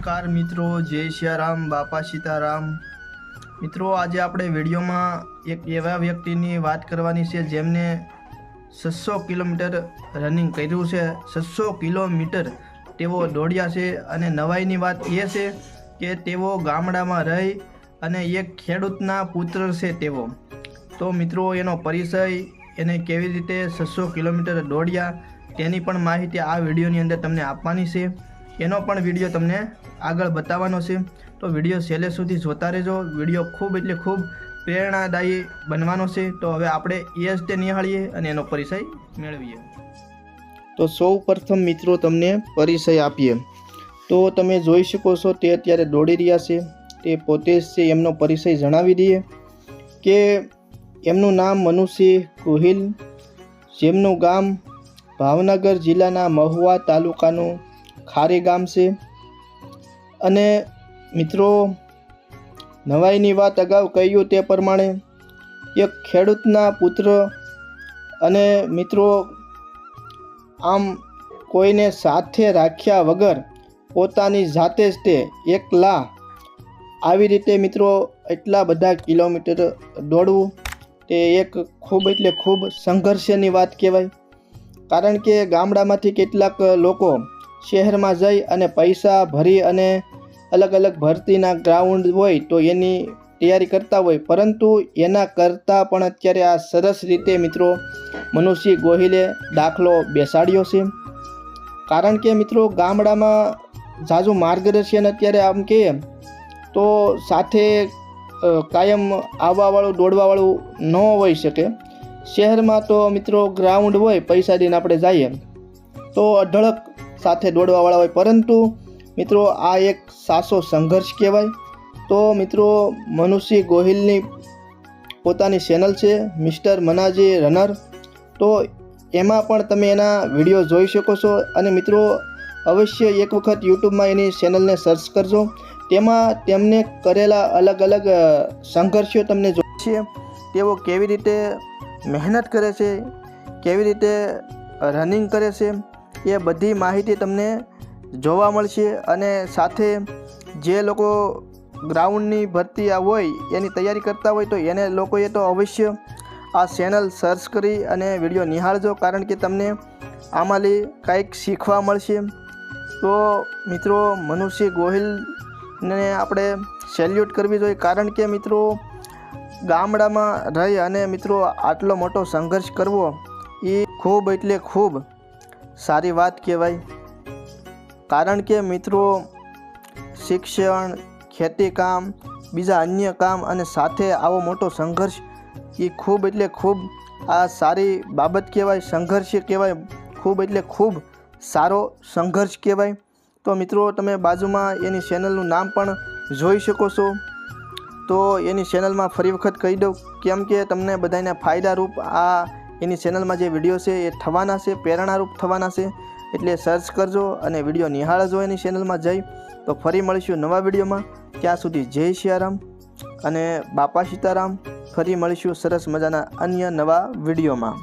નમસ્કાર મિત્રો, જય સિયારામ બાપા સીતારામ. મિત્રો, આજે આપણે વિડીયોમાં એક એવા વ્યક્તિની વાત કરવાની છે જેમને છસો કિલોમીટર રનિંગ કર્યું છે. છસો કિલોમીટર તેઓ દોડ્યા છે અને નવાઈની વાત એ છે કે તેઓ ગામડામાં રહી અને એક ખેડૂતના પુત્ર છે તેઓ. તો મિત્રો, એનો પરિચય એને કેવી રીતે છસો કિલોમીટર દોડ્યા તેની પણ માહિતી આ વિડીયોની અંદર તમને આપવાની છે. એનો પણ વીડિયો તમને આગળ બતાવવાનો છે. તો વીડિયો છેલ્લે સુધી જોતા રહેજો. વીડિયો ખૂબ એટલે ખૂબ પ્રેરણાદાયી બનવાનો છે. તો હવે આપણે એ જ તે નિહાળીએ અને એનો પરિચય મેળવીએ. તો સૌ પ્રથમ મિત્રો તમને પરિચય આપીએ. તો તમે જોઈ શકો છો તે અત્યારે દોડી રહ્યા છે. તે પોતે જ છે એમનો પરિચય જણાવી દઈએ કે એમનું નામ મનુસિંહ ગોહિલ જેમનું ગામ ભાવનગર જિલ્લાના મહુવા તાલુકાનું ખારે ગામ છે. અને મિત્રો, નવાઈની વાત અગાઉ કહ્યું તે પ્રમાણે, એક ખેડૂતના પુત્ર અને મિત્રો, આમ કોઈને સાથે રાખ્યા વગર પોતાની જાતે જ તે એકલા આવી રીતે મિત્રો, એટલા બધા કિલોમીટર દોડવું, તે એક ખૂબ એટલે ખૂબ સંઘર્ષની વાત કહેવાય. કારણ કે ગામડામાંથી કેટલાક લોકો શહેરમાં જઈ અને પૈસા ભરી અને અલગ અલગ ભરતીના ગ્રાઉન્ડ હોય તો એની તૈયારી કરતા હોય. પરંતુ એના કરતાં પણ અત્યારે આ સરસ રીતે મિત્રો મનુષ્ય ગોહિલે દાખલો બેસાડ્યો છે. કારણ કે મિત્રો ગામડામાં ઝાઝું માર્ગદર્શન અત્યારે આમ કહીએ તો સાથે કાયમ આવવાવાળું, દોડવાવાળું ન હોઈ શકે. શહેરમાં તો મિત્રો ગ્રાઉન્ડ હોય, પૈસા દઈને આપણે જઈએ. તો અઢળક સાથે દોડવાવાળા હોય. પરંતુ મિત્રો આ એક સાસો સંઘર્ષ કહેવાય. તો મિત્રો, મનુષ્ય ગોહિલની પોતાની ચેનલ છે મિસ્ટર મનાજી રનર તો એમાં પણ તમે એના વીડિયો જોઈ શકો છો. અને મિત્રો, અવશ્ય એક વખત યુટ્યુબમાં એની ચેનલને સર્ચ કરજો. તેમાં તેમને કરેલા અલગ અલગ સંઘર્ષો તમને જોશે તેઓ કેવી રીતે મહેનત કરે છે, કેવી રીતે રનિંગ કરે છે, એ બધી માહિતી તમને જોવા મળશે અને સાથે જે લોકો ગ્રાઉન્ડની ભરતી આ હોય, એની તૈયારી કરતા હોય, તો એને લોકોએ તો અવશ્ય આ ચેનલ સર્ચ કરી અને વીડિયો નિહાળજો, કારણ કે તમને આમાંથી કાંઈક શીખવા મળશે. તો મિત્રો, મનુષ્ય ગોહિલને આપણે સેલ્યુટ કરવી જોઈએ, કારણ કે મિત્રો ગામડામાં રહી અને મિત્રો આટલો મોટો સંઘર્ષ કરવો એ ખૂબ એટલે ખૂબ સારી વાત કહેવાય. કારણ કે મિત્રો, શિક્ષણ ખેતીકામ બીજા અન્ય કામ અને સાથે આવો મોટો સંઘર્ષ એ ખૂબ એટલે ખૂબ આ સારી બાબત કહેવાય. સંઘર્ષ કહેવાય ખૂબ એટલે ખૂબ સારો સંઘર્ષ કહેવાય. તો મિત્રો, તમે બાજુમાં એની ચેનલનું નામ પણ જોઈ શકો છો. તો એની ચેનલમાં ફરી વખત કહી દઉં, કેમ કે તમને બધાને ફાયદારૂપ આ એની ચેનલમાં જે વીડિયો છે એ થવાના છે, પ્રેરણારૂપ થવાના છે. એટલે સર્ચ કરજો અને વીડિયો નિહાળજો એની ચેનલમાં જઈ, તો ફરી મળીશું નવા વિડીયોમાં ત્યાં સુધી જય સિયારામ અને બાપા સીતારામ. ફરી મળીશું સરસ મજાના અન્ય નવા વિડીયોમાં